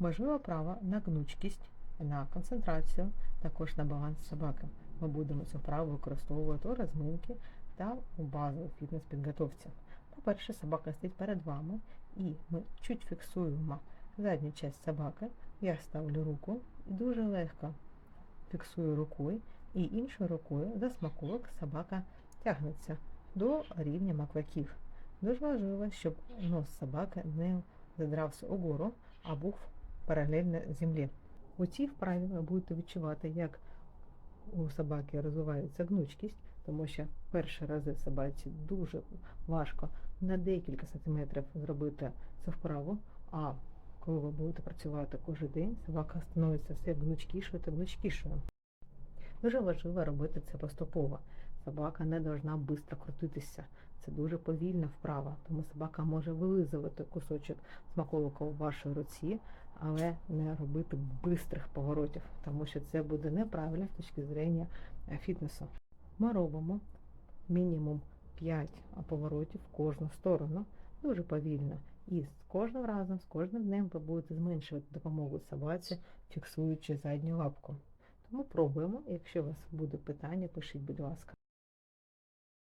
Важлива права на гнучкість, на концентрацію, також на баланс собаки. Ми будемо цю вправу використовувати у розминки та у базовій фітнес-підготовці. По-перше, собака стоїть перед вами, і ми чуть фіксуємо задню частину собаки. Я ставлю руку і дуже легко фіксую рукою, і іншою рукою за смаковик собака тягнеться до рівня макваків. Дуже важливо, щоб нос собаки не задрався угору, а був паралельно землі. У цій вправі ви будете відчувати, як у собаки розвивається гнучкість, тому що перші рази собаці дуже важко на декілька сантиметрів зробити цю вправу, а коли ви будете працювати кожен день, собака становиться все гнучкішою та гнучкішою. Дуже важливо робити це поступово. Собака не повинна швидко крутитися. Це дуже повільна вправа, тому собака може вилизувати кусочок смаколика у вашій руці, але не робити бистрих поворотів, тому що це буде неправильно з точки зрення е, фітнесу. Ми робимо мінімум 5 поворотів в кожну сторону, дуже повільно. І з кожним разом, з кожним днем ви будете зменшувати допомогу собаці, фіксуючи задню лапку. Тому пробуємо. Якщо у вас буде питання, пишіть, будь ласка.